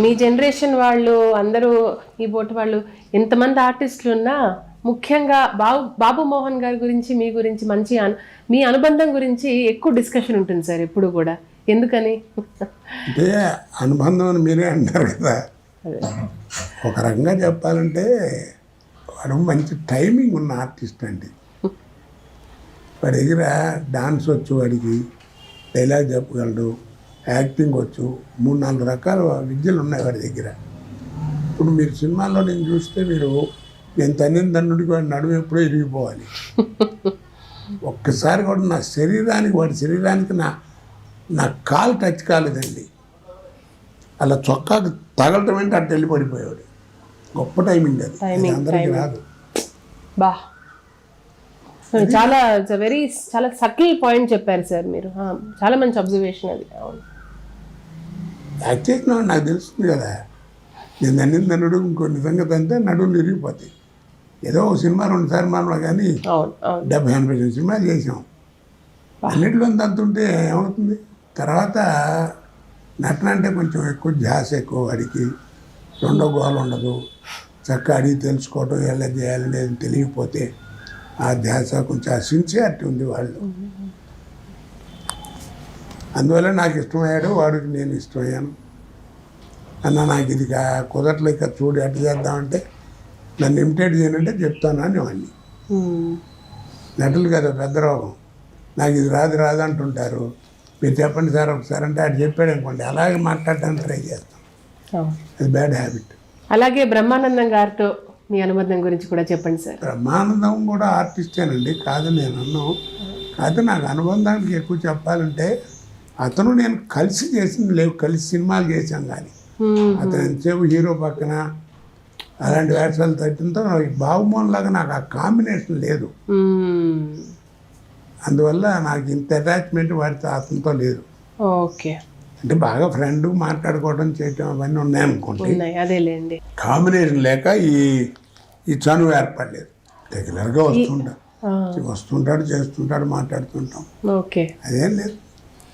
మీ generation వాళ్ళు అందరూ ఈ బోట్ వాళ్ళు ఎంతమంది ఆర్టిస్టులు ఉన్నా ముఖ్యంగా బాబు బాబు మోహన్ గారి గురించి మీ గురించి మంచి అను మీ అనుబంధం గురించి ఎక్కువ డిస్కషన్ ఉంటుంది సార్ ఎప్పుడు కూడా. ఎందుకని? అంటే అనుబంధం అని మీరే అంటారు కదా. ఒక రకంగా చెప్పాలంటే వాడు మంచి టైమింగ్ ఉన్న ఆర్టిస్ట్ అండి. వాడి దగ్గర డాన్స్ వచ్చు వాడికి డైలాగ్ చెప్పగలడు. యాక్టింగ్ వచ్చు మూడు నాలుగు రకాల విద్యలు ఉన్నాయి వాడి దగ్గర. ఇప్పుడు మీరు సినిమాల్లో నేను చూస్తే మీరు నేను తన్నిన తండ్రికి వాడి నడుము ఎప్పుడో ఇరిగిపోవాలి. ఒక్కసారి కూడా నా శరీరానికి వాడి శరీరానికి నా నా కాలు టచ్ కాలేదండి. అలా చొక్కాకు తగలటం అంటే అట్ట వెళ్ళి పడిపోయాడు గొప్ప టైమింగ్ అది. అందరికీ. రాదు. బా. చాలా వెరీ చాలా సటిల్ పాయింట్ చెప్పారు సార్ మీరు. చాలా మంచి అబ్జర్వేషన్ అది. అవును. యాక్ట్ చేసిన నాకు తెలుస్తుంది కదా. నేను నన్ను నన్నుడు ఇంకో నిజంగా తంతే నడువులు విరిగిపోతాయి ఏదో ఒక సినిమా రెండు సినిమాలో కానీ డెబ్బై ఎనభై సినిమాలు చేసాం అన్నింటిలో తంతుంటే ఏమవుతుంది? తర్వాత నటన అంటే కొంచెం ఎక్కువ ధ్యాస ఎక్కువ వాడికి. రెండో గోల ఉండదు. చక్కగా అడిగి తెలుసుకోవటం ఎలా చేయాలనేది తెలియకపోతే ఆ ధ్యాస కొంచెం సిన్సియారిటీ ఉంది వాళ్ళు అందువల్ల నాకు ఇష్టమయ్యాడు వాడికి నేను ఇష్టమయ్యాను. అన్న నాకు ఇది కా- కుదరలేక చూడు ఎట్లా చేద్దామంటే నన్ను ఇమిటేట్ చేయనంటే చెప్తాను అని వాడిని. నటులు కదా పెద్ద రోగం. నాకు ఇది రాదు రాదు అంటుంటారు. మీరు చెప్పండి సార్ ఒకసారి అంటే అది చెప్పాడు అనుకోండి అలాగే మాట్లాడడానికి ట్రై చేస్తాం. అది బ్యాడ్ హ్యాబిట్. అలాగే బ్రహ్మానందం గారితో మీ అనుబంధం గురించి కూడా చెప్పండి సార్. బ్రహ్మానందం కూడా ఆర్టిస్టేనండి కాదు నేను అన్నాను కాదు నాకు అనుబంధానికి ఎక్కువ చెప్పాలంటే అతను నేను కలిసి చేసింది లేవు కలిసి సినిమాలు చేశాం కానీ. అతను ఎంతసేపు హీరో పక్కన అలాంటి వేషాలు తగ్గడంతో బాబుమోహన్ లాగా నాకు ఆ కాంబినేషన్ లేదు. అందువల్ల నాకు ఇంత అటాచ్మెంట్ వాడితో అతనితో లేదు. ఓకే. అంటే బాగా ఫ్రెండ్ మాట్లాడుకోవడం చేయటం అవన్నీ ఉన్నాయనుకోండి. ఉన్నాయి అదేలేండి. కాంబినేషన్ లేక ఈ ఈ చనువు ఏర్పడలేదు. రెగ్యులర్గా వస్తుంటా. ఆ, వస్తుంటాడు చేస్తుంటాడు మాట్లాడుతుంటాం. ఓకే. అదేం లేదు.